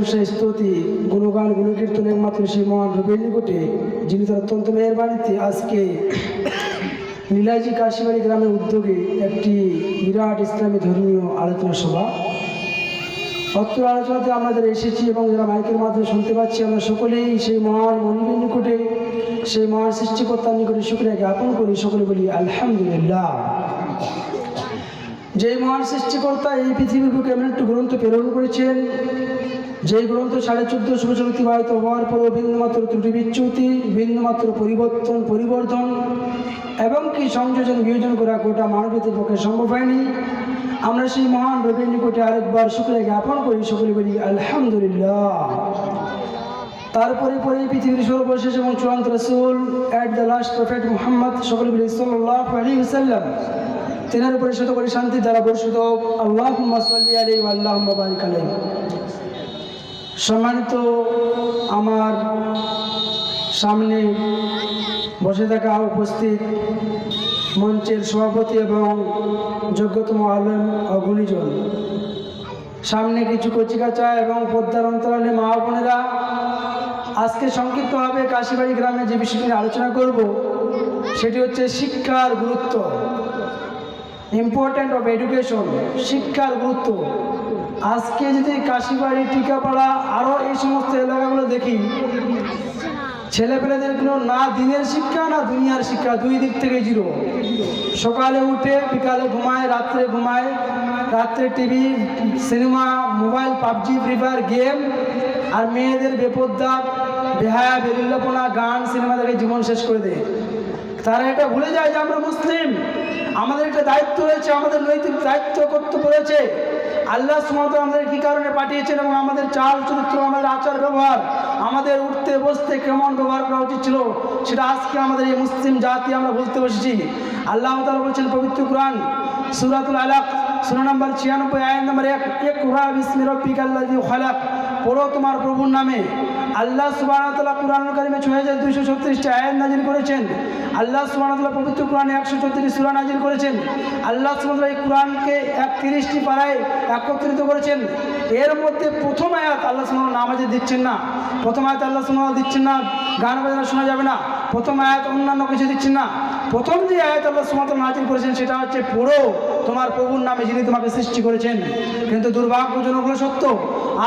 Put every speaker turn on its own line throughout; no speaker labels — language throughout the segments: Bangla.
স্তুতি গুণগান, গুণকীর্তন একমাত্র সেই মহান রবির নিকটে, যিনি তার অত্যন্ত মেহরবানিতে আজকে নীলাজি কাশিবাড়ি গ্রামের উদ্যোগে একটি বিরাট ইসলামী ধর্মীয় আলোচনা সভা। অত্র আলোচনাতে আমরা যারা এসেছি এবং যারা মাইকের মাধ্যমে শুনতে পাচ্ছি, আমরা সকলেই সেই মহান মনিবের নিকটে, সেই মহান সৃষ্টিকর্তার নিকটে শুক্রিয়া জ্ঞাপন করি, সকলে বলি আলহামদুলিল্লাহ। যে মহান সৃষ্টিকর্তা এই পৃথিবীর বুকে এমন একটি গ্রন্থ প্রেরণ করেছেন যে গ্রন্থ সাড়ে চোদ্দশো বছর অতিবাহিত হওয়ার পরও বিন্দুমাত্র ত্রুটি বিচ্যুতি বিন্দুমাত্র পরিবর্তন পরিবর্তন, এবং কি সংযোজন বিয়োজন করা গোটা মানবীয়তের পক্ষে সম্ভব হয়নি। আমরা সেই মহান রবির নিকটে আরেকবার শুক্রিয়া জ্ঞাপন করি সকলে বলি, আলহামদুলিল্লাহ। তারপরে পরে পৃথিবীর সর্বশেষ এবং চূড়ান্ত রসুল at the last prophet Muhammad সকল বলি সাল্লাহ আলী সাল্লাম তেনার উপরে শত করে শান্তি দ্বারা বর্ষিত। আল্লাহ সাল্লি আলী আল্লাহ বারিক আলাই সম্মানিত আমার সামনে বসে থাকা উপস্থিত মঞ্চের সভাপতি এবং যোগ্যতম আলম ও গুণীজন। সামনে কিছু কচিকাচা এবং পদ্মার অন্তরালে মা বোনেরা আজকে সংক্ষিপ্তভাবে কাশিবাড়ি গ্রামে যে বিষয়টি আলোচনা করব, সেটি হচ্ছে শিক্ষার গুরুত্ব। ইম্পর্ট্যান্ট অফ এডুকেশন শিক্ষার গুরুত্ব। আজকে যদি কাশিবাড়ি, টিকাপাড়া আরও এই সমস্ত এলাকাগুলো দেখি, ছেলেপেলেদের কোনো না দিনের শিক্ষা, না দুনিয়ার শিক্ষা, দুই দিক থেকে জিরো। সকালে উঠে, বিকালে ঘুমায়, রাত্রে ঘুমায়, রাত্রে TV, cinema, mobile, PUBG, free fire, game, আর মেয়েদের বেপদ্দা, বেহায়া বেরিল্লাপনা গান, সিনেমা দেখে জীবন শেষ করে দেয়। তারা এটা ভুলে যায় যে আমরা মুসলিম। আমাদের একটা দায়িত্ব রয়েছে, আমাদের নৈতিক দায়িত্ব, কর্তব্য রয়েছে। আল্লাহ সুমত আমাদের কী কারণে পাঠিয়েছেন এবং আমাদের চাল, চরিত্র, আমাদের আচার, ব্যবহার, আমাদের উঠতে, বসতে কেমন ব্যবহার করা উচিত ছিল সেটা আজকে আমাদের এই মুসলিম জাতি আমরা বলতে বসেছি। আল্লাহ তালা বলছেন, পবিত্র কোরআন, সুরাতুল আলাক, সুরা নম্বর ছিয়ানব্বই, আয়াত নম্বর এক এক কুহা বিসমি রব্বিক আল্লাহ খালাক, পড়ো তোমার প্রভুর নামে। আল্লাহ সুবাহতাল্লাহ কোরআন কারিমে ছয় হাজার দুইশো ছত্রিশটি আয়াত নাজিল করেছেন। আল্লাহ সুবাহতাল্লাহ পবিত্র কোরআনে একশো ছত্রিশ সুরা নাজিল করেছেন। আল্লাহ সুবাহতাল্লাহ এই কোরআনকে একত্রিশটি পাড়ায় একত্রিত করেছেন। এর মধ্যে প্রথম আয়াত আল্লাহ সুমাল নামাজে দিচ্ছেন না। প্রথম আয়াত আল্লাহ সুমাল দিচ্ছেন না গান বাজনা শোনা যাবে না। প্রথম আয়াত অন্যান্য কিছু দিচ্ছেন না। প্রথম যে আয়াত আল্লাহ সুমাত নাজিল করেছেন, সেটা হচ্ছে পড়ো, তোমার প্রভুর নামে যিনি তোমাকে সৃষ্টি করেছেন। কিন্তু দুর্ভাগ্যজনক হলো সত্য,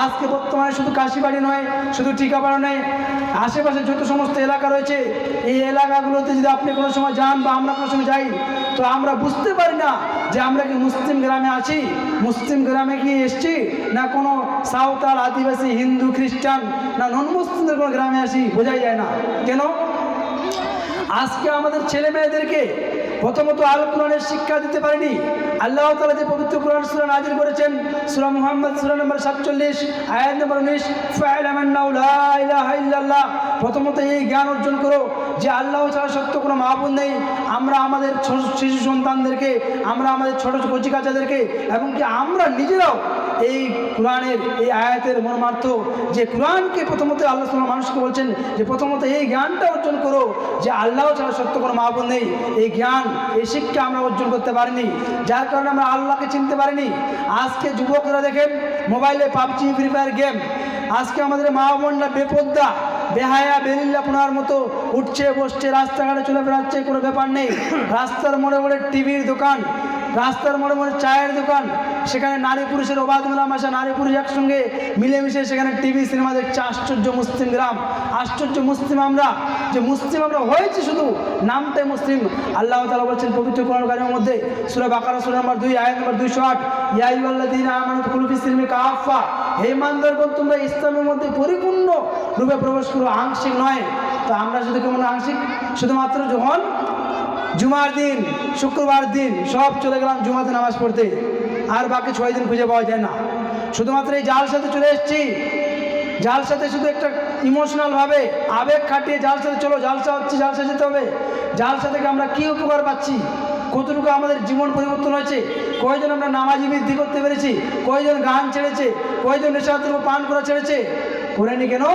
আজকে বর্তমানে শুধু কাশিবাড়ি নয়, শুধু টিকাপাড়া নয়, আশেপাশে যত সমস্ত এলাকা রয়েছে, এই এলাকাগুলোতে যদি আপনি কোনো সময় যান বা আমরা কোনো সময় যাই, তো আমরা বুঝতে পারি না যে আমরা কি মুসলিম গ্রামে আছি, মুসলিম গ্রামে কি এসছি, না কোনো সাঁওতাল, আদিবাসী, হিন্দু, খ্রিস্টান, না নন মুসলিমদের কোনো গ্রামে আসি, বোঝাই যায় না। কেন? আজকে আমাদের ছেলে মেয়েদেরকে প্রথমত আল শিক্ষা দিতে পারেনি আল্লাহ তালা যে পবিত্র কোরআন সুরা নাজির করেছেন, সুরা মুহাম্মদ সুরা নম্বর সাতচল্লিশ, আয়াত নম্বর উনিশ ফাইলামান্নাউল্লাহ প্রথমত এই জ্ঞান অর্জন করো যে আল্লাহ ছাড়া সত্য কোনো মাহবুদ নেই। আমরা আমাদের শিশু সন্তানদেরকে, আমরা আমাদের ছোট কচি কাচাদেরকে, এবং কি আমরা নিজেরাও এই কোরআনের, এই আয়াতের মর্মার্থ যে কোরআনকে প্রথমত আল্লাহ সাল্লাম মানুষকে বলছেন যে প্রথমত এই জ্ঞানটা অর্জন করো যে আল্লাহ ছাড়া সত্য কোনো মাহবুদ নেই। এই জ্ঞান, এই শিক্ষা আমরা অর্জন করতে পারিনি। যার কারণে আমরা আল্লাহকে চিনতে পারিনি। আজকে যুবকরা দেখেন, মোবাইলে পাবজি, ফ্রি ফায়ার গেম। আজকে আমাদের মা বোনরা বেপদ্দা, বেহায়া, বেরিল্লা পোনার মতো উঠছে, বসছে, রাস্তাঘাটে চলে বেড়াচ্ছে, কোনো ব্যাপার নেই। রাস্তার মোড়ে মোড়ে টিভির দোকান রাস্তার মোড়ে মোড়ে চায়ের দোকান, সেখানে নারী পুরুষের অবাধ মেলামেশা নারী পুরুষ একসঙ্গে মিলেমিশে সেখানে টিভি, সিনেমা দেখছে আশ্চর্য মুসলিম গ্রাম। আশ্চর্য মুসলিম আমরা, যে মুসলিম আমরা হয়েছি শুধু নামটাই মুসলিম। আল্লাহ তালা বলছেন, পবিত্র কোরআনের মধ্যে সুরা বাকারা, সুরা নম্বর দুই, আয়াত নম্বর দুইশো আট ইয়াইল্লাহ দিন আমানত কুলুফি সিলমি কাফা হে তোমরা ইসলামের মধ্যে পরিপূর্ণ রূপে প্রবেশ করো, আংশিক নয়। তো আমরা শুধু কেমন আংশিক? শুধুমাত্র যখন জুমার দিন, শুক্রবার দিন, সব চলে গেলাম জুমাতে নামাজ পড়তে। আর বাকি ছয় দিন খুঁজে পাওয়া যায় না। শুধুমাত্র এই জাল সাথে চলে এসেছি। জাল সাথে শুধু একটা ইমোশনালভাবে আবেগ খাটিয়ে জাল সাথে চলো জালসা হচ্ছে জালসা যেতে হবে। জালসা থেকে আমরা কী উপকার পাচ্ছি? কতটুকু আমাদের জীবন পরিবর্তন হয়েছে? কয়জন আমরা নামাজি বৃদ্ধি করতে পেরেছি? কয়জন গান ছেড়েছে? কয়জন নেশাদ্রব্য পান করা ছেড়েছে? করেনি কেন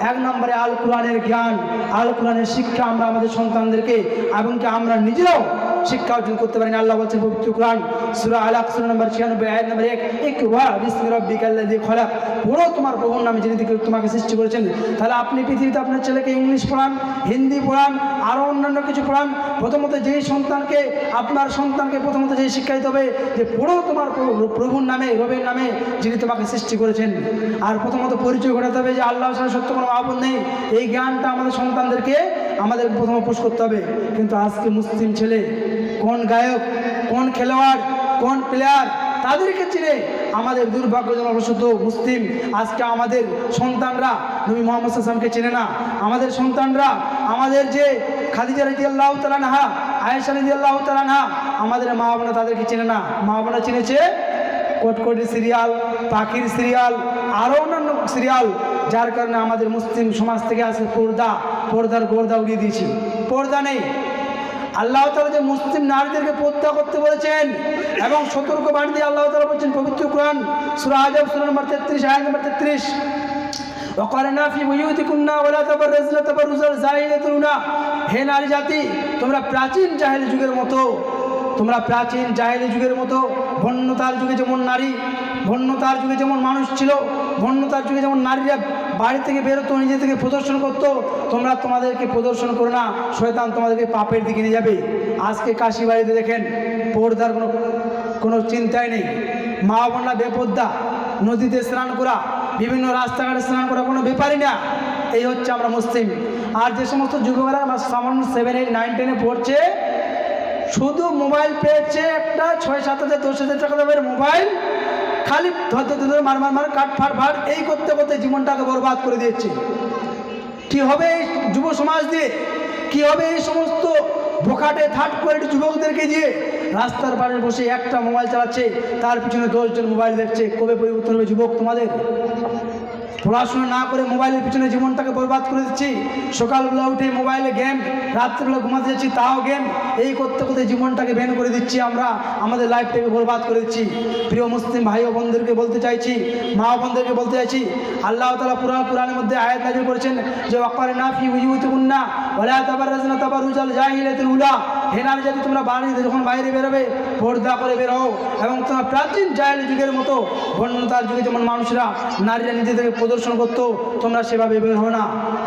এক নম্বরে আল কোরআনের জ্ঞান আল কোরআনের শিক্ষা আমরা আমাদের সন্তানদেরকে, এবং কি আমরা নিজেরাও শিক্ষা অর্জন করতে পারেন। আল্লাহ বলছেন পবিত্র কোরআন, সূরা আলাক সূরা নম্বর 96 আয়াত নম্বর 1 ইকরা বিসমি রাব্বিকাল্লাযী খলাক। পড়ো তোমার প্রভুর নামে যিনি তোমাকে সৃষ্টি করেছেন, তাহলে আপনি পৃথিবীতে আপনার ছেলেকে ইংলিশ পড়ান, হিন্দি পড়ান আরও অন্যান্য কিছু পড়ান, প্রথমত যেই সন্তানকে, আপনার সন্তানকে প্রথমত যেই শিক্ষা দিতে হবে, যে পুরো তোমার প্রভুর নামে, রবের নামে যিনি তোমাকে সৃষ্টি করেছেন। আর প্রথমত পরিচয় ঘটাতে হবে যে আল্লাহ সত্য কোনো মাহবুদ নেই। এই জ্ঞানটা আমাদের সন্তানদেরকে আমাদের প্রথমে পুশ করতে হবে। কিন্তু আজকে মুসলিম ছেলে, কোন গায়ক, কোন খেলোয়াড়, কোন প্লেয়ার তাদেরকে চিনে আমাদের দুর্ভাগ্যজনক শুধু মুসলিম আজকে আমাদের সন্তানরা নবী মোহাম্মদ সাল্লামকে চেনে না। আমাদের সন্তানরা, আমাদের যে খাদিজা রদি আল্লাহ তালানহা আয়েশা রদি আল্লাহ তালানহা আমাদের মা বোনা তাদেরকে চেনে না। মা বোনা চিনেছে কটকটি সিরিয়াল, পাখির সিরিয়াল আরও অন্যান্য সিরিয়াল, যার কারণে আমাদের মুসলিম সমাজ থেকে আসে পর্দা। পর্দার গোর্দা উড়িয়ে দিয়েছি। পর্দা নেই। আল্লাহ তালা যে মুসলিম নারীদেরকে প্রত্যা করতে বলেছেন এবং সতর্ক বাণী দিয়ে আল্লাহ তালা বলছেন, পবিত্র কোরআন, সুরা আজব সুরা নম্বর তেত্রিশ আয় নম্বর তেত্রিশ। তারপর তারপর হে নারী জাতি, তোমরা প্রাচীন যুগের মতো, তোমরা প্রাচীন যুগের মতো যুগে যেমন নারী বন্যতার যুগে যেমন মানুষ ছিল ভন্যতার যুগে যেমন নারীরা বাড়ি থেকে বেরোতো নিজে থেকে প্রদর্শন করতো, তোমরা তোমাদেরকে প্রদর্শন করো না, শয়তান তোমাদেরকে পাপের দিকে নিয়ে যাবে। আজকে কাশি বাড়িতে দেখেন, পর্দার কোনো কোনো চিন্তাই নেই। মা বোনরা বেপদ্দা নদীতে স্নান করা, বিভিন্ন রাস্তাঘাটে স্নান করা কোনো ব্যাপারই না। এই হচ্ছে আমরা মুসলিম। আর যে সমস্ত যুবকেরা আমার সামান্য সেভেন এইট নাইন টেনে পড়ছে, শুধু মোবাইল পেয়েছে একটা ছয়, সাত হাজার, দশ হাজার টাকা দামের মোবাইল খালি ধরতে ধরে মার মার মার, কাট, ফাট ফাট, এই করতে করতে জীবনটাকে বরবাদ করে দিয়েছে। কি হবে এই যুব সমাজ দিয়ে? কি হবে এই সমস্ত বোখাটে থার্ড কোয়ালিটি যুবকদেরকে দিয়ে? রাস্তার পাড়ে বসে একটা মোবাইল চালাচ্ছে, তার পিছনে দশজন মোবাইল দেখছে। কবে পরিবর্তন হবে যুবক তোমাদের? পড়াশোনা না করে মোবাইলের পিছনে জীবনটাকে বরবাদ করে দিচ্ছি। সকালবেলা উঠে মোবাইলে গেম, রাত্রিবেলা ঘুমাতে যাচ্ছি, তাও গেম। এই করতে করতে জীবনটাকে ভ্যান করে দিচ্ছি আমরা। আমাদের লাইফটাকে বরবাদ করে দিচ্ছি। প্রিয় মুসলিম ভাই ও বোনদেরকে বলতে চাইছি, মা বোনদেরকে বলতে চাইছি, আল্লাহ তালা পুরাণ পুরাণের মধ্যে আয়াত নাজির করেছেন যে অকারে না ফি উজুতুকুন্না ওলা তাবার রাজনা তাবার উজাল জাহিলাতুল উলা। হে নারী জাতি, তোমরা যখন বাইরে বেরোবে করে বেরো এবং তোমরা প্রাচীন যুগের মতো যুগে যেমন মানুষরা, নারীরা নিজেদেরকে প্রদর্শন করতো, তোমরা সেভাবে বের হো না।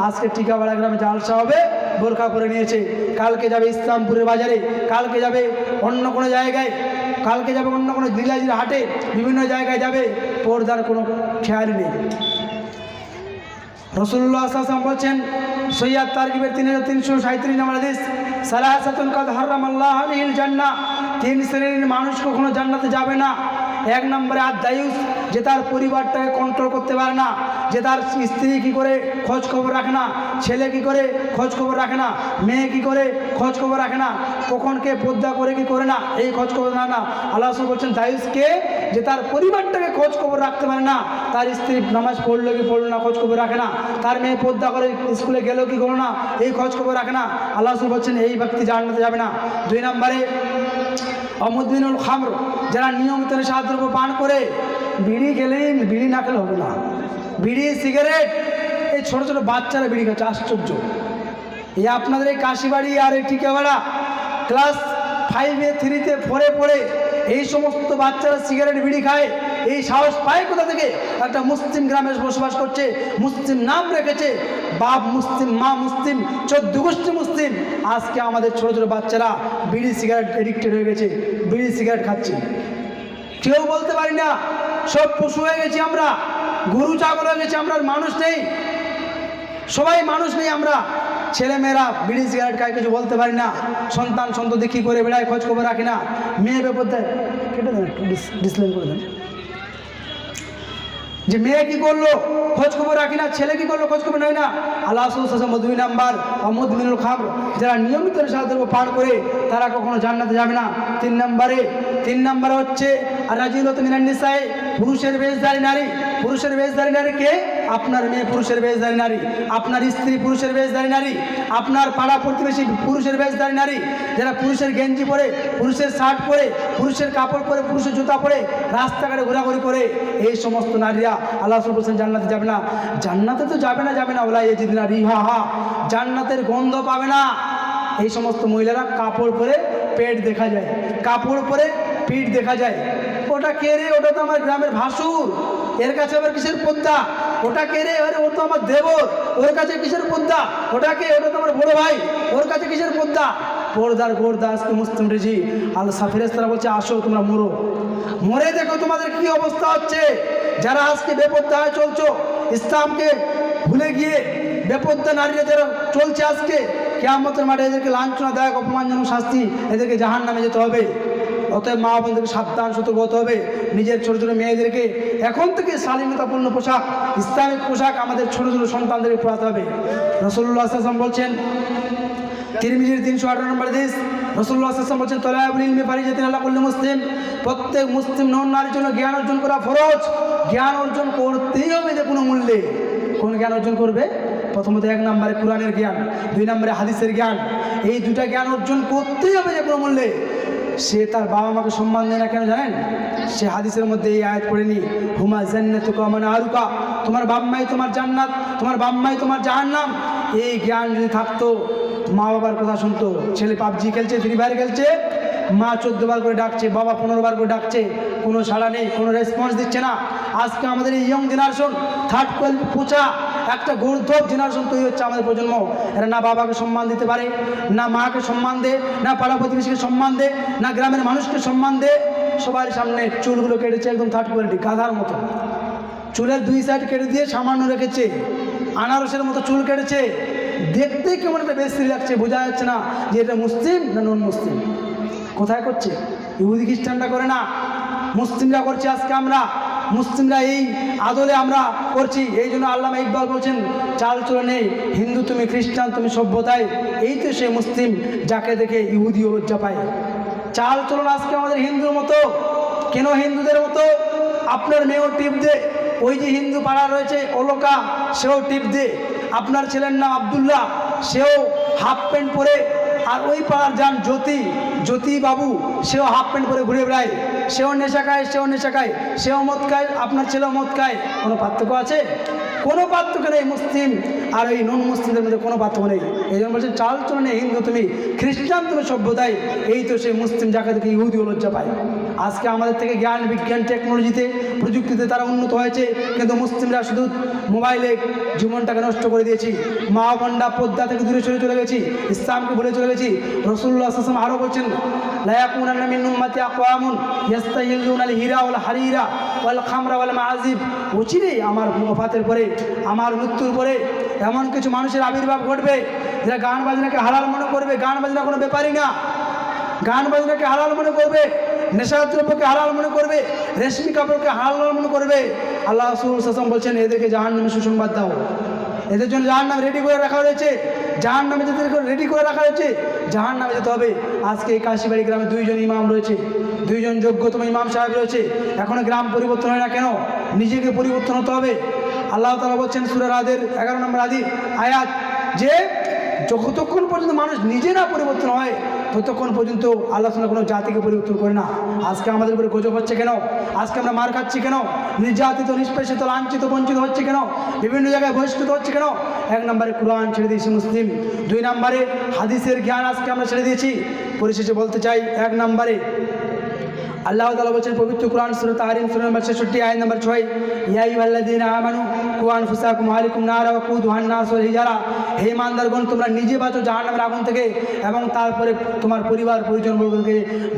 আজকে টিকাবাড়া গ্রামে জালসা হবে, বোরখা করে নিয়েছে। কালকে যাবে ইসলামপুরের বাজারে, কালকে যাবে অন্য কোনো জায়গায়, কালকে যাবে অন্য কোনো দিলাজির হাটে, বিভিন্ন জায়গায় যাবে, পর্দার কোনো খেয়াল নেই। রসুল্লাহ আসলাম বলছেন, সৈয়াদ তারকিবের তিন হাজার তিনশো সাঁত্রিশ নম্বর হাদিস সালাহাতুন কাদ হারাম আল্লাহ জান্না তিন শ্রেণির মানুষ কখনো জান্নাতে যাবে না। এক নম্বরে আর দায়ুস যে তার পরিবারটাকে কন্ট্রোল করতে পারে না, যে তার স্ত্রী কি করে খোঁজ খবর রাখে না, ছেলে কি করে খোঁজ খবর রাখে না, মেয়ে কি করে খোঁজ খবর রাখে না, কখন কে পদ্মা করে কি করে না, এই খোঁজ খবর না না। আল্লাহ বলছেন দায়ুসকে যে তার পরিবারটাকে খোঁজ খবর রাখতে পারে না, তার স্ত্রী নামাজ পড়ল কি পড়ল না, খোঁজ খবর রাখে না, তার মেয়ে পদ্মা করে স্কুলে গেল কি করল না, এই খোঁজ খবর রাখে না। আল্লাহ বলছেন, এই ব্যক্তি জানাতে যাবে না। দুই নম্বরে অমুদ্দিনুল খামর, যারা নিয়মিত নেশাদ্রব্য পান করে, বিড়ি গেলেন বিড়ি না খেলে হবে না। বিড়ি, সিগারেট, এই ছোটো ছোটো বাচ্চারা বিড়ি খাচ্ছে, আশ্চর্য। এই আপনাদের এই কাশিবাড়ি আর এই টিকাবাড়া, ক্লাস ফাইভে থ্রিতে ফোরে পড়ে, এই সমস্ত বাচ্চারা সিগারেট, বিড়ি খায় এই সাহস পায় কোথা থেকে? একটা মুসলিম গ্রামে বসবাস করছে, মুসলিম নাম রেখেছে, বাপ মুসলিম, মা মুসলিম, চোদ্দ গোষ্ঠী মুসলিম। আজকে আমাদের ছোটো ছোটো বাচ্চারা বিড়ি সিগারেট এডিক্টেড হয়ে গেছে, বিড়ি সিগারেট খাচ্ছে। কেউ বলতে পারি না, সব পশু হয়ে গেছি আমরা, গরু, ছাগল হয়ে গেছি আমরা মানুষ নেই। সবাই মানুষ নেই আমরা। ছেলে মেয়েরা বিড়ি সিগারেট খায়, কিছু বলতে পারি না। সন্তান সন্ততি কী করে বেড়ায়, খোঁজ খবর রাখি না। মেয়ে দেয় কেটে দেন একটু ডিসপ্লেন করে দেন। যে মেয়ে কি করল? খোঁজ খবর রাখি না, ছেলে কি করল? খোঁজ খবর নেয় না। আল্লাহ দুই নাম্বার অমুদমিনুল খাব যারা নিয়মিত সাহায্য পার করে, তারা কখনো জান্নাতে যাবে না। তিন নম্বরে তিন নম্বরে হচ্ছে, আর রাজিলত মিনান পুরুষের বেশধারী নারী। পুরুষের বেশধারী নারী কে? আপনার মেয়ে পুরুষের বেশধারী নারী, আপনার স্ত্রী পুরুষের বেশধারী নারী, আপনার পাড়া প্রতিবেশী পুরুষের বেশধারী নারী, যারা পুরুষের গেঞ্জি পরে, পুরুষের শার্ট পরে, পুরুষের কাপড় পরে, পুরুষের জুতা পরে রাস্তাঘাটে ঘোরাঘুরি করে, এই সমস্ত নারীরা আল্লাহ বলছেন জান্নাতে যাবে না। জান্নাতে তো যাবে না যাবে না ওলা এই না রিহা হা। জান্নাতের গন্ধ পাবে না। এই সমস্ত মহিলারা কাপড় পরে পেট দেখা যায়, কাপড় পরে পিঠ দেখা যায়। ওটা কে রে? ওটা তো আমার গ্রামের ভাসুর। এর কাছে আবার কিসের পদ্মা? ওটা কে রে আরে ও তো আমার দেবর। ওর কাছে কিসের পদ্মা? ওটা কে ওটা তো আমার বড় ভাই। ওর কাছে কিসের পদ্মা? পর্দার গোর্দা আজকে মুসলিম রেজি আল সাফিরেস তারা বলছে, আসো, তোমরা মরো। মরে দেখো তোমাদের কি অবস্থা হচ্ছে। যারা আজকে বেপদ্দা হয়ে চলছো, ইসলামকে ভুলে গিয়ে বেপদ্দা নারীরা যারা চলছে আজকে, কেয়ামতের মাঠে এদেরকে লাঞ্ছনা দেয় অপমানজনক শাস্তি এদেরকে জাহান নামে যেতে হবে। অতএব মা বোনদেরকে সাবধান, সতর্ক হতে হবে। নিজের ছোট ছোট মেয়েদেরকে এখন থেকে শালীনতাপূর্ণ পোশাক ইসলামিক পোশাক আমাদের ছোট ছোট সন্তানদেরকে পড়াতে হবে। রসুল্লাহ আসলাম বলছেন, তিরমিজির তিনশো আঠারো নম্বর দেশ রসুল্লাহ আসলাম বলছেন, তলায়াবুল মুসলিম। প্রত্যেক মুসলিম নন নারীর জন্য জ্ঞান অর্জন করা ফরজ। জ্ঞান অর্জন করতেই হবে যে কোনো মূল্যে। কোন জ্ঞান অর্জন করবে? প্রথমত এক নম্বরে কোরআনের জ্ঞান, দুই নম্বরে হাদিসের জ্ঞান। এই দুটা জ্ঞান অর্জন করতেই হবে যে কোনো মূল্যে। সে তার বাবা মাকে সম্মান দেয় না কেন জানেন? সে হাদিসের মধ্যে এই আয়াত পড়েনি, হুমা জান্নাত মানে আরুকা। তোমার বাম্মাই তোমার জান্নাত, তোমার বাম্মাই তোমার জাহান্নাম। এই জ্ঞান যদি থাকতো মা বাবার কথা শুনতো, ছেলে পাবজি খেলছে, ফ্রি ফায়ার খেলছে, মা বার করে ডাকছে, বাবা বার করে ডাকছে, কোনো সাড়া নেই, কোনো রেসপন্স দিচ্ছে না। আজকে আমাদের এই ইয়ং জেনারেশন থার্ড টুয়েলভ পোচা একটা গর্ধব জেনারেশন তৈরি হচ্ছে আমাদের প্রজন্ম। এরা না বাবাকে সম্মান দিতে পারে, না মাকে সম্মান দে, না পাড়া প্রতিবেশীকে সম্মান দে, না গ্রামের মানুষকে সম্মান দে। সবার সামনে চুলগুলো কেটেছে একদম থার্ড কোয়ালিটি গাধার মতো। চুলের দুই সাইড কেটে দিয়ে সামান্য রেখেছে। আনারসের মতো চুল কেটেছে। দেখতে কেমন একটা বেশি লাগছে, বোঝা যাচ্ছে না যে এটা মুসলিম না নন মুসলিম কোথায় করছে? ইহুদি খ্রিস্টানরা করে না। মুসলিমরা করছে আজকে আমরা। মুসলিমরা এই আদলে আমরা করছি। এই জন্য আল্লামা ইকবাল বলছেন, চাল চলনে হিন্দু তুমি খ্রিস্টান তুমি সভ্যতায়। এই তো সে মুসলিম যাকে দেখে ইহুদিও লজ্জা পায়। চাল চলন আজকে আমাদের হিন্দুর মতো। কেন হিন্দুদের মতো? আপনার মেয়েও টিপ দে ওই যে হিন্দু পাড়া রয়েছে, ওলোকা, সেও টিপ দে আপনার ছেলের নাম আবদুল্লাহ, সেও হাফ প্যান্ট পরে, আর ওই পাড়ার যান জ্যোতি জ্যোতি বাবু, সেও হাফ প্যান্ট পরে ঘুরে বেড়ায়। সেও নেশা খায়, সেও নেশা খায়, সেও মদ খায়, আপনার ছেলেও মদ খায়। কোনো পার্থক্য আছে? কোনো পার্থক্য নেই মুসলিম, আর এই নন মুসলিমদের মধ্যে কোনো পার্থক্য নেই। এই জন্য বলছে, চাল চলনে হিন্দু তুমি, খ্রিস্টান তুমি সভ্যতায়, এই তো সেই মুসলিম যাকে থেকে ইহুদি লজ্জা পায়। আজকে আমাদের থেকে জ্ঞান, বিজ্ঞান টেকনোলজিতে প্রযুক্তিতে তারা উন্নত হয়েছে। কিন্তু মুসলিমরা শুধু মোবাইলে জীবনটাকে নষ্ট করে দিয়েছি। মা বন্ডা পদ্মা থেকে দূরে সরে চলে গেছি, ইসলামকে ভুলে চলে গেছি। রসুল্লাহ আসলাম আরও বলছেন হীরা আমার ওফাতের পরে, আমার মৃত্যুর পরে এমন কিছু মানুষের আবির্ভাব ঘটবে, যারা গান বাজনাকে হালাল মনে করবে। গান বাজনা কোনো ব্যাপারই না। গান বাজনাকে হালাল মনে করবে। নেশার দ্রব্যকে হালাল মনে করবে, রেশমি কাপড়কে হালাল মনে করবে। আল্লাহ রসুল সাসম বলছেন, এদেরকে জাহান নামে সুসংবাদ দাও। এদের জন্য জাহান নামে রেডি করে রাখা হয়েছে। জাহান নামে যেতে রেডি করে রাখা হয়েছে জাহান নামে যেতে হবে। আজকে এই কাশিবাড়ি গ্রামে দুইজন ইমাম রয়েছে। দুইজন যোগ্যতম ইমাম সাহেব রয়েছে। এখনও গ্রাম পরিবর্তন হয় না কেন? নিজেকে পরিবর্তন হতে হবে। আল্লাহ তালা বলছেন সুরের আদের এগারো নম্বর আদি, আয়াত, যে যতক্ষণ পর্যন্ত মানুষ নিজে না পরিবর্তন হয়, ততক্ষণ পর্যন্ত আল্লাহ তাআলা কোনো জাতিকে পরিবর্তন করে না। আজকে আমাদের উপরে গজব হচ্ছে কেন? আজকে আমরা মার খাচ্ছি কেন? নির্যাতিত, নিষ্পেষিত, লাঞ্ছিত, বঞ্চিত হচ্ছে কেন? বিভিন্ন জায়গায় বহিষ্কৃত হচ্ছে কেন? এক নম্বরে কোরআন ছেড়ে দিয়েছি মুসলিম। দুই নম্বরে হাদিসের জ্ঞান আজকে আমরা ছেড়ে দিয়েছি। পরিশেষে বলতে চাই, এক নম্বরে আল্লাহ তালা বলছেন, পবিত্র কোরআন সুরত তাহারিম, সুর নম্বর ছেষট্টি আয় নম্বর ছয় ইয়াই আল্লাদিন আমানু কুয়ান ফুসাকুম আলিকুম নারা কুদ হান্নাস ওয়াল হিজারা। হে ইমানদারগণ তোমরা নিজে বাঁচো জাহান্নামের আগুন থেকে এবং তারপরে তোমার পরিবার পরিজন বর্গকে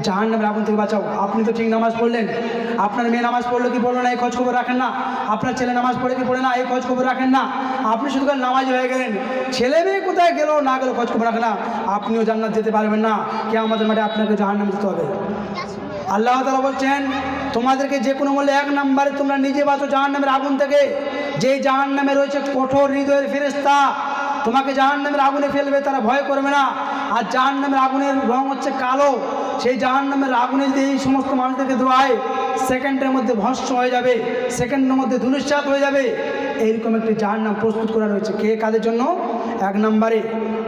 জাহান্নামের আগুন থেকে বাঁচাও। আপনি তো ঠিক নামাজ পড়লেন। আপনার মেয়ে নামাজ পড়ল কি পড়ল না, এই খোঁজ খবর রাখেন না। আপনার ছেলে নামাজ পড়ে কি পড়ে না, এই খোঁজ খবর রাখেন না। আপনি শুধু নামাজ হয়ে গেলেন। ছেলে মেয়ে কোথায় গেল, না গেল খোঁজ খবর রাখেন না। আপনিও জান্নাত যেতে পারবেন না। কে আমাদের মাঠে আপনাকে জাহান্নামে যেতে হবে। আল্লাহ তালা বলছেন, তোমাদেরকে যে কোনো মূল্যে এক নম্বরে তোমরা নিজে বাঁচো জাহান নামের আগুন থেকে যে জাহান নামে রয়েছে কঠোর হৃদয়ের ফেরেস্তা তোমাকে জাহান নামের আগুনে ফেলবে, তারা ভয় করবে না। আর জাহান নামের আগুনের রং হচ্ছে কালো। সেই জাহান নামের আগুনে যদি এই সমস্ত মানুষদেরকে হয় সেকেন্ডের মধ্যে ভস্ম হয়ে যাবে, সেকেন্ডের মধ্যে ধুলিশ্বাত হয়ে যাবে। এইরকম একটি জাহান নাম প্রস্তুত করা রয়েছে। কে, কাদের জন্য? এক নম্বরে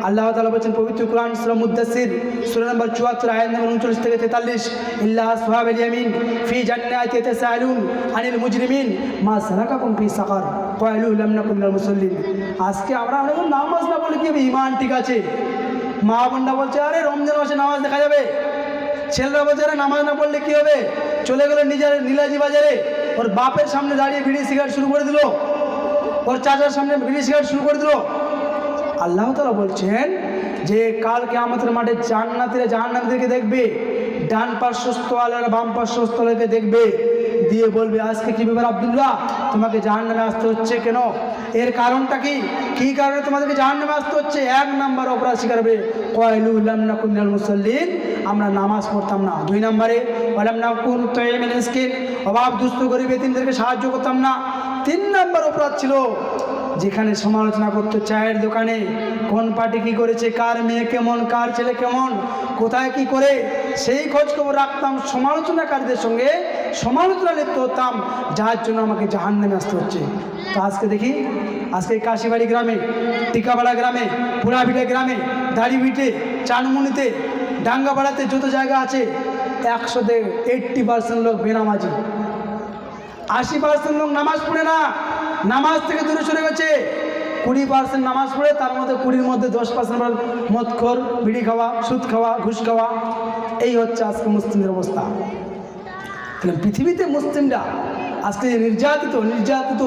আল্লাহ তালা বলছেন, পবিত্র কোরআন সুরা মুদাসির সুরা নম্বর চুয়াত্তর, আয়াত নম্বর উনচল্লিশ থেকে তেতাল্লিশ। ইল্লাহ সুহাব আল ইয়ামিন, ফি জান্নাতি ইয়াতাসাআলুন আনিল মুজরিমিন, মা সালাকাকুম ফি সাকার। ক্বালু লাম নাকুন মিনাল আজকে আমরা অনেক নামাজ না বলে কি ইমান ঠিক আছে। মা বোনরা বলছে, আরে রমজান মাসে নামাজ দেখা যাবে। ছেলেরা বাজারে নামাজ না পড়লে কি হবে? চলে গেল নিজের নীলাজি বাজারে। ওর বাপের সামনে দাঁড়িয়ে বিড়ি সিগারেট শুরু করে দিল। ওর চাচার সামনে বিড়ি সিগারেট শুরু করে দিল। আল্লাহ তালা বলছেন যে কালকে আমাদের মাঠে জান্নাতিরা জাহান্নামীদেরকে দেখবে, ডান পার্শ্বস্থ আলারা বাম পার্শ্বস্থ দেখবে। দিয়ে বলবে, আজকে কি ব্যাপার আব্দুল্লাহ? তোমাকে জাহান্নামে আসতে হচ্ছে কেন? এর কারণটা কি? কী কারণে তোমাদেরকে জাহান নামে আসতে হচ্ছে? এক নাম্বার অপরাধ স্বীকার হবে, কয়লু উল্লাম না মুসল্লিন আমরা নামাজ পড়তাম না। দুই নম্বরে বললাম না কোন অভাব, দুস্থ, গরিব, এতিমদেরকে সাহায্য করতাম না। তিন নম্বর অপরাধ ছিল যেখানে সমালোচনা করতো চায়ের দোকানে, কোন পার্টি কি করেছে, কার মেয়ে কেমন, কার ছেলে কেমন, কোথায় কি করে, সেই খোঁজ খবর রাখতাম, সমালোচনাকারীদের সঙ্গে সমালোচনা লিপ্ত হতাম, যার জন্য আমাকে জাহান নামে আসতে হচ্ছে। তো আজকে দেখি, আজকে কাশিবাড়ি গ্রামে টিকাপাড়া গ্রামে, পুরাভিটে গ্রামে, দাড়িভিটে, চানমুনিতে, ডাঙ্গাপাড়াতে যত জায়গা আছে একশো একশোতে এইট্টি পার্সেন্ট লোক বেনামাজি। আশি পার্সেন্ট লোক নামাজ পড়ে না। নামাজ থেকে দূরে সরে গেছে। কুড়ি পার্সেন্ট নামাজ পড়ে, তার মধ্যে কুড়ির মধ্যে দশ পার্সেন্ট মদখোর বিড়ি খাওয়া, সুদ খাওয়া, ঘুষ খাওয়া। এই হচ্ছে আজকে মুসলিমদের অবস্থা। তাহলে পৃথিবীতে মুসলিমরা আজকে নির্যাতিত নির্যাতিত,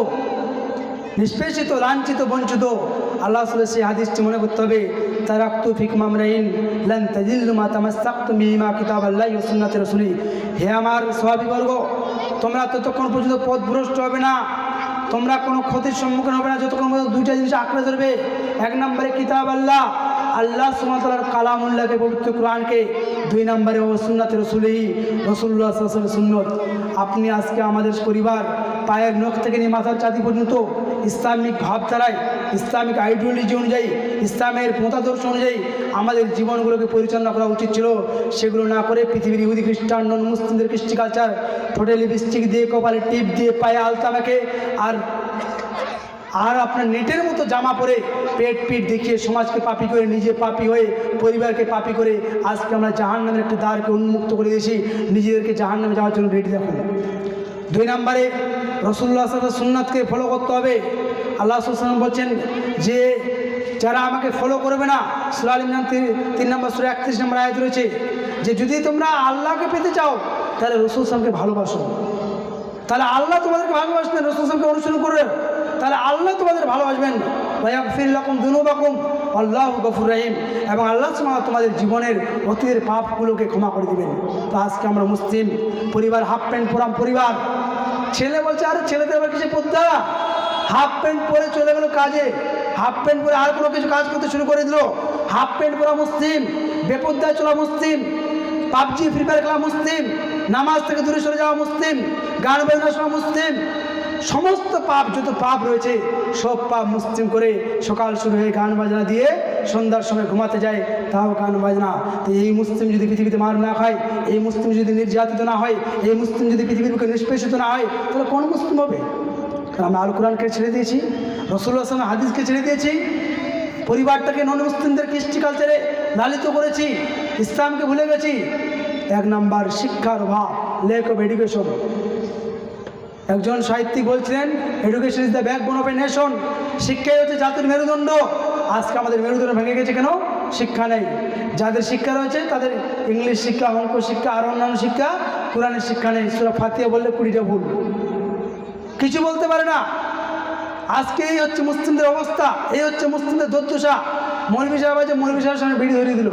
নিষ্পেষিত, লাঞ্ছিত, বঞ্চিত, আল্লাহ আসলে সেই হাদিসটি মনে করতে হবে, তারাক্তু ফিক মামরাইন লান তাজিল্লু মা তামাসসাকতু মিমা কিতাব আল্লাহ সুন্নাতে রসুলি। হে আমার স্বাভাবিকবর্গ তোমরা ততক্ষণ পর্যন্ত পথভ্রষ্ট হবে না। তোমরা কোনো ক্ষতির সম্মুখীন হবে না। যতক্ষণ পর্যন্ত দুইটা জিনিস আঁকড়ে ধরবে, এক নম্বরে কিতাব আল্লাহ আল্লাহ সুমাতার কালামুল্লাহকে পবিত্র কোরআনকে, দুই নম্বরে ও সুন্নাতে রসুলি রসুল্লাহ সুন্নত। আপনি আজকে আমাদের পরিবার, পায়ের নখ থেকে নিয়ে মাথার চাঁদি পর্যন্ত ইসলামিক ভাবধারায় ইসলামিক আইডিওলজি অনুযায়ী, ইসলামের মতাদর্শ অনুযায়ী আমাদের জীবনগুলোকে পরিচালনা করা উচিত ছিল। সেগুলো না করে পৃথিবীর ইহুদি খ্রিস্টান, নন মুসলিমদের কৃষ্টি কালচার ঠোঁটে লিপস্টিক দিয়ে, কপালে টিপ দিয়ে, পায়ে আলতা মেখে, আর আর আপনার নেটের মতো জামা পরে পেট পিট দেখিয়ে সমাজকে পাপি করে, নিজে পাপি হয়ে, পরিবারকে পাপি করে আজকে আমরা জাহান নামের একটা দ্বারকে উন্মুক্ত করে দিয়েছি। নিজেদেরকে জাহান নামে যাওয়ার জন্য রেডি দেখুন। দুই নম্বরে রসুল্লাহ সাল্লাহ সুন্নাতকে ফলো করতে হবে। আল্লাহ সুসালাম বলছেন যে যারা আমাকে ফলো করবে না সুরাল ইমরান তিন- নম্বর, সুরা একত্রিশ নম্বর আয়াত রয়েছে, যে যদি তোমরা আল্লাহকে পেতে চাও, তাহলে রসুল সালামকে ভালোবাসো। তাহলে আল্লাহ তোমাদেরকে ভালোবাসবেন রসুলকে অনুসরণ করবে তাহলে আল্লাহ তোমাদের ভালোবাসবেন। রকম দুনুবাকুম, আল্লাহ গফুর রহিম, এবং আল্লাহ সুবহানাহু তোমাদের জীবনের অতীতের পাপগুলোকে ক্ষমা করে দিবেন। তো আজকে আমরা মুসলিম পরিবার, হাফ প্যান্ট পরাম পরিবার, ছেলে বলছে, আরে ছেলেদের আবার কিছু পদ্মা হাফ প্যান্ট পরে চলে গেল কাজে। হাফ প্যান্ট পরে আর কোনো কিছু কাজ করতে শুরু করে দিল। হাফ প্যান্ট পরা মুসলিম, বেপদ্দায় চলা মুসলিম, পাবজি, ফ্রি ফায়ার খেলা মুসলিম, নামাজ থেকে দূরে সরে যাওয়া মুসলিম, গান বাজনা শোনা মুসলিম, সমস্ত পাপ, যত পাপ রয়েছে, সব পাপ মুসলিম করে সকাল শুরু হয়ে গান বাজনা দিয়ে সন্ধ্যার সময় ঘুমাতে যায়, তাও গান বাজনা। তো এই মুসলিম যদি পৃথিবীতে মার না খায়, এই মুসলিম যদি নির্যাতিত না হয়, এই মুসলিম যদি পৃথিবীর বুকে নিষ্পেষিত না হয়, তাহলে কোন মুসলিম হবে? আমরা আল কোরআনকে ছেড়ে দিয়েছি রসুল্লাহ আসলাম হাদিসকে ছেড়ে দিয়েছি, পরিবারটাকে নন মুসলিমদের কৃষ্টি কালচারে লালিত করেছি, ইসলামকে ভুলে গেছি। এক নাম্বার শিক্ষার অভাব লেক অফ এডুকেশন একজন সাহিত্যিক বলছিলেন education is the backbone of a nation শিক্ষাই হচ্ছে জাতির মেরুদণ্ড। আজকে আমাদের মেরুদণ্ড ভেঙে গেছে কেন? শিক্ষা নেই। যাদের শিক্ষা রয়েছে, তাদের ইংলিশ শিক্ষা, অঙ্ক শিক্ষা, আর অন্যান্য শিক্ষা, কোরআনের শিক্ষা নেই। সুরা ফাতিয়া বললে কুড়িটা ভুল। কিছু বলতে পারে না। আজকে এই হচ্ছে মুসলিমদের অবস্থা, এই হচ্ছে মুসলিমদের দুর্দশা মৌলবী সাহেব আছে মৌলবী সাহেবের সামনে বিড়ি ধরিয়ে দিল।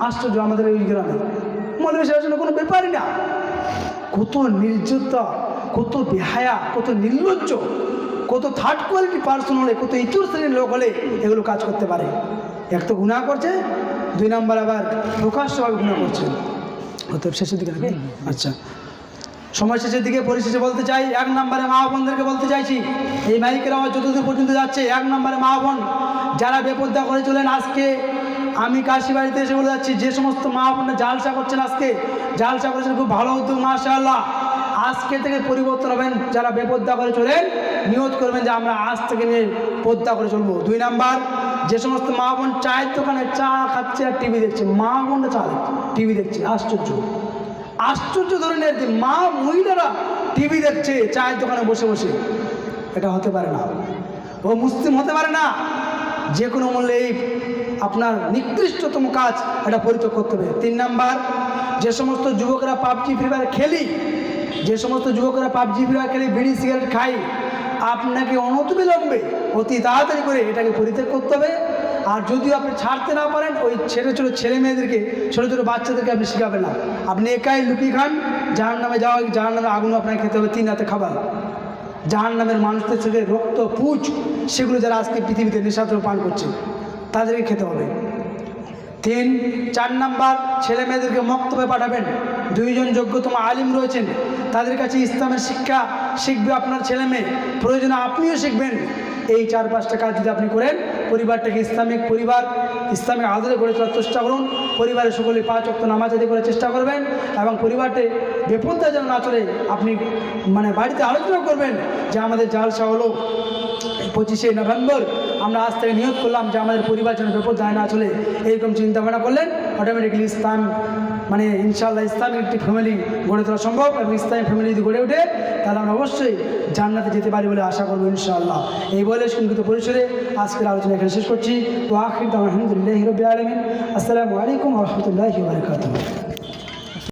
আশ্চর্য, আমাদের এই গ্রামে। মৌলবী সাহেবের জন্য কোনো ব্যাপারই না। কত নির্যতা কত বেহায়া, কত নির্লজ্জ, কত থার্ড কোয়ালিটি পার্সন হলে, কত ইচুর শ্রেণির লোক হলে এগুলো কাজ করতে পারে। এক তো গুণা করছে, দুই নাম্বার আবার প্রকাশ্যভাবে গুণা করছে। হয়তো শেষের দিকে? আচ্ছা। সময় শেষের দিকে পরিশেষে বলতে চাই, এক নম্বরে মা বোনদেরকে বলতে চাইছি, এই মাইকের আওয়াজ যতদূর পর্যন্ত যাচ্ছে, এক নম্বরে মা বোন, যারা বেপদ্দা করে চলেন আজকে, আমি কাশি বাড়িতে এসে বলে যাচ্ছি, যে সমস্ত মা বোনরা জালসা করছেন আজকে, জালসা করেছেন খুব ভালো উদ্যোগ, মাশাআল্লাহ। আজকে থেকে পরিবর্তন হবেন, যারা বেপদ্দা করে চলেন, নিয়ত করবেন যে আমরা আজ থেকে নিয়ে পদ্মা করে চলবো। দুই নাম্বার, যে সমস্ত মা বোন চায়ের দোকানে চা খাচ্ছে আর টিভি দেখছে, মা বোনরা চা দেখছে, টিভি দেখছে, আশ্চর্য। আশ্চর্য ধরনের মা মহিলারা টিভি দেখছে, চায়ের দোকানে বসে বসে। এটা হতে পারে না। ও মুসলিম হতে পারে না। যে কোনো মূল্যে এই আপনার নিকৃষ্টতম কাজ এটা পরিত্যাগ করতে হবে। তিন নাম্বার, যে সমস্ত যুবকরা পাবজি, ফ্রি ফায়ার খেলি, যে সমস্ত যুবকরা পাবজি, ফ্রি ফায়ার খেলি, বিড়ি, সিগারেট খাই, আপনাকে অনতবিলম্বে অতি তাড়াতাড়ি করে এটাকে পরিত্যাগ করতে হবে। আর যদিও আপনি ছাড়তে না পারেন, ওই ছোটো ছোটো ছেলে মেয়েদেরকে, ছোটো ছোটো বাচ্চাদেরকে আপনি শেখাবেন না। আপনি একাই লুকিয়ে খান যার নামে যাওয়া যার নামে আগুন আপনাকে খেতে হবে, তিন হাতে খাবার। জাহান নামের মানুষদের থেকে রক্ত, পুচ, সেগুলো যারা আজকে পৃথিবীতে নেশাদ্র পান করছে, তাদেরকে খেতে হবে। তিন, চার নাম্বার, ছেলে মেয়েদেরকে মক্তবে পাঠাবেন। দুইজন যোগ্যতম আলিম রয়েছেন। তাদের কাছে ইসলামের শিক্ষা শিখবে আপনার ছেলে মেয়ে। প্রয়োজনে আপনিও শিখবেন। এই চার পাঁচটা কাজ যদি আপনি করেন, পরিবারটাকে ইসলামিক পরিবার, ইসলামিক আদরে গড়ে তোলার চেষ্টা করুন। পরিবারের সকলে পাঁচ অক্ত নামাজ আদি করার চেষ্টা করবেন এবং পরিবারটি বেপন্থা যেন না চলে, আপনি মানে বাড়িতে আলোচনা করবেন যে আমাদের জালসা হলো পঁচিশে নভেম্বর, আমরা আজ থেকে নিয়োগ করলাম যে আমাদের পরিবার যেন বিপদায় না চলে এইরকম চিন্তা ভাবনা করলেন অটোমেটিক্যালি ইসলাম মানে ইনশাল্লাহ ইসলামিক একটি ফ্যামিলি গড়ে তোলা সম্ভব এবং ইসলামিক ফ্যামিলি যদি গড়ে ওঠে, তাহলে আমরা অবশ্যই জান্নাতে যেতে পারি বলে আশা করব ইনশাআল্লাহ। এই বলে সংক্ষিপ্ত পরিসরে আজকের আলোচনা এখানে শেষ করছি। ওয়াহিদ আলহামদুলিল্লাহ রবিআলমিন আসসালামু আলাইকুম রহমতুল্লাহ বারকাতুহ।